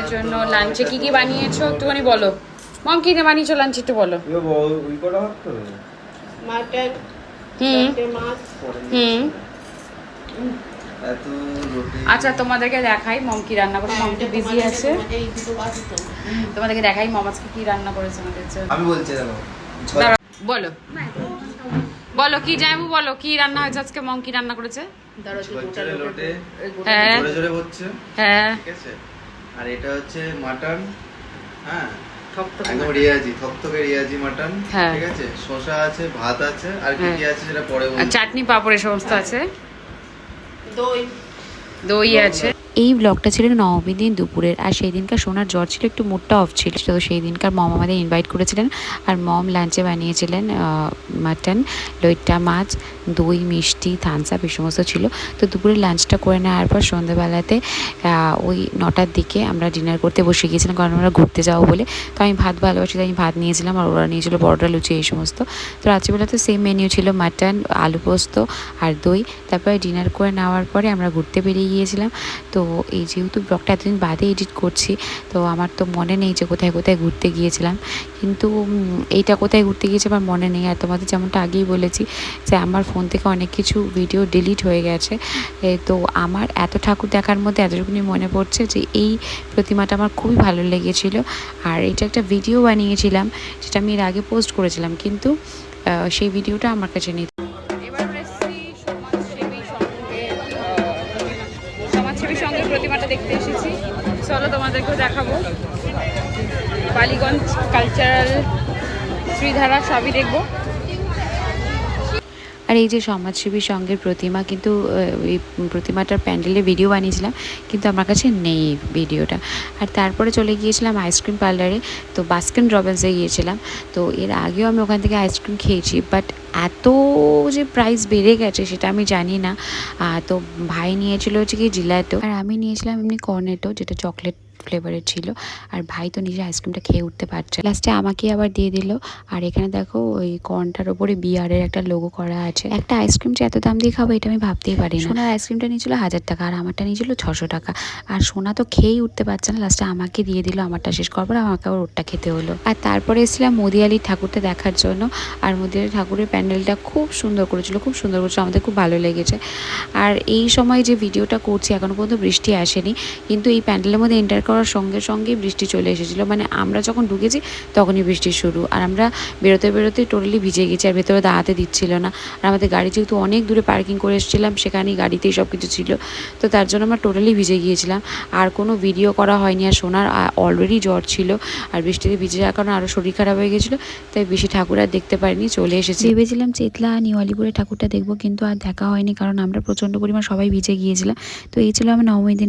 আমাদের জন্য লাঞ্চে কি কি বানিয়েছো? একটুখানি বলো। মম কি দিয়ে বানিয়েছো লাঞ্চ একটু বলো। Mutton hmm. হুম। আচ্ছা তোমাদেরকে দেখাই মম কি রান্না করে। মম বিজি আছে? বাকি তো তোমাদেরকে দেখাই মম আজকে কি রান্না করেছে আমাদের জন্য। আমি বলছি দাঁড়াও, বলো। বলো কি যাইবু বলো কি রান্না হয়েছে আজকে? মম কি রান্না করেছে? হ্যাঁ। জোরে জোরে হচ্ছে। হ্যাঁ। ঠিক আছে? আর এটা হচ্ছে মাটন হ্যাঁ? একদম রিয়াজি থকথকে রিয়াজি মাটন হ্যাঁ। ঠিক আছে? শসা আছে ভাত আছে আর কি হ্যাঁ। কি আছে সেটা পরে চাটনি পাপড় এই সমস্ত আছে? দই। দই আছে। এই ব্লগটা ছিল নবমী দিন দুপুরের, আর সেই দিনকার সোনার জ্বর ছিল, একটু মুডটা অফ ছিল, তো সেই দিনকার মম আমাদের ইনভাইট করেছিলেন, আর মম লাঞ্চে বানিয়েছিলেন মাটন লইট্টা মাছ, দই, মিষ্টি থামস আপ এই সমস্ত ছিল। তো দুপুরে লাঞ্চটা করে নেওয়ার পর সন্ধ্যেবেলাতে ওই নটার দিকে আমরা ডিনার করতে বসে গিয়েছিলাম, কারণ আমরা ঘুরতে যাব বলে। তো আমি ভাত ভালোবাসি, তাই আমি ভাত নিয়েছিলাম, আর ওরা নিয়েছিল পরোটা লুচি এই সমস্ত। তো রাত্রিবেলাতে সেম মেনিউ ছিল মাটন আলু পোস্ত, আর দই। তারপরে ডিনার করে নেওয়ার পরে আমরা ঘুরতে বেরিয়ে গিয়েছিলাম। তো এই যেহেতু ব্লগটা এতদিন বাদে এডিট করছি, তো আমার তো মনে নেই যে কোথায় কোথায় ঘুরতে গিয়েছিলাম। কিন্তু এইটা কোথায় ঘুরতে গিয়েছে আমার মনে নেই। আর তোমাদের যেমনটা আগেই বলেছি যে আমার ফোন থেকে অনেক কিছু ভিডিও ডিলিট হয়ে গেছে। তো আমার এত ঠাকুর দেখার মধ্যে এতটুকুনি মনে পড়ছে যে এই প্রতিমাটা আমার খুবই ভালো লেগেছিল। আর এটা একটা ভিডিও বানিয়েছিলাম, যেটা আমি এর আগে পোস্ট করেছিলাম। কিন্তু সেই ভিডিওটা আমার কাছে নেই। সংঘের প্রতিমাটা দেখতে এসেছি। চলো তোমাদেরকেও দেখাবো। বালিগঞ্জ কালচারাল শ্রীধারা সবই দেখব। আর এই যে সমাজসেবী সংঘের প্রতিমা কিন্তু এই প্রতিমাটার প্যান্ডেলে ভিডিও বানিয়েছিলাম, কিন্তু আমার কাছে নেই ভিডিওটা আর তারপরে চলে গিয়েছিলাম আইসক্রিম পার্লারে তো বাস্কিন রবিন্সে গিয়েছিলাম। তো এর আগেও আমি ওখান থেকে আইসক্রিম খেয়েছি বাট এত যে প্রাইস বেড়ে গেছে সেটা আমি জানি না। তো ভাই নিয়েছিল হচ্ছে কি জিলাটো আর আমি নিয়েছিলাম এমনি কর্নেটো যেটা চকলেট ফ্লেভারের ছিল। আর ভাই তো নিজে আইসক্রিমটা খেয়ে উঠতে পারছে লাস্টে আমাকে আবার দিয়ে দিল। আর এখানে দেখো ওই কর্নটার ওপরে বিয়ারের একটা লোগো করা আছে। একটা আইসক্রিম যে এত দাম দিয়ে খাব এটা আমি ভাবতেই পারি সোনার আইসক্রিমটা নিয়েছিল হাজার টাকা আর আমারটা নিয়েছিল ছশো টাকা। আর সোনা তো খেয়েই উঠতে পারছে না। লাস্টে আমাকে দিয়ে দিল, আমারটা শেষ করার পর আমাকে আবার ওরটা খেতে হলো। আর তারপরে এসেছিলাম মোদিয়ালির ঠাকুরটা দেখার জন্য। আর মোদিয়ালি ঠাকুরের প্যান্ডেলটা খুব সুন্দর করেছিল, খুব সুন্দর করেছিল। আমাদের খুব ভালো লেগেছে। আর এই সময় যে ভিডিওটা করছি, এখনও পর্যন্ত বৃষ্টি আসেনি। কিন্তু এই প্যান্ডেলের মধ্যে এন্টার করার সঙ্গে সঙ্গেই বৃষ্টি চলে এসেছিল। মানে আমরা যখন ঢুকেছি তখনই বৃষ্টি শুরু। আর আমরা বেরোতে বেরোতে টোটালি ভিজে গেছি আর ভেতরে দাঁড়াতে দিচ্ছিল না। আর আমাদের গাড়ি যেহেতু অনেক দূরে পার্কিং করে এসেছিলাম, সেখানেই গাড়িতেই সব কিছু ছিল। তো তার জন্য আমরা টোটালি ভিজে গিয়েছিলাম। আর কোনো ভিডিও করা হয়নি আর সোনার অলরেডি জ্বর ছিল। আর বৃষ্টিতে ভিজে যাওয়ার কারণে আরও শরীর খারাপ হয়ে গেছিল। তাই বেশি ঠাকুর আর দেখতে পারিনি, চলে এসেছি। ভেবেছিলাম চেতলা নিউ আলিপুরের ঠাকুরটা দেখব, কিন্তু আর দেখা হয়নি কারণ আমরা প্রচণ্ড পরিমাণ সবাই ভিজে গিয়েছিলাম। তো এই ছিল আমার নবমী দিনের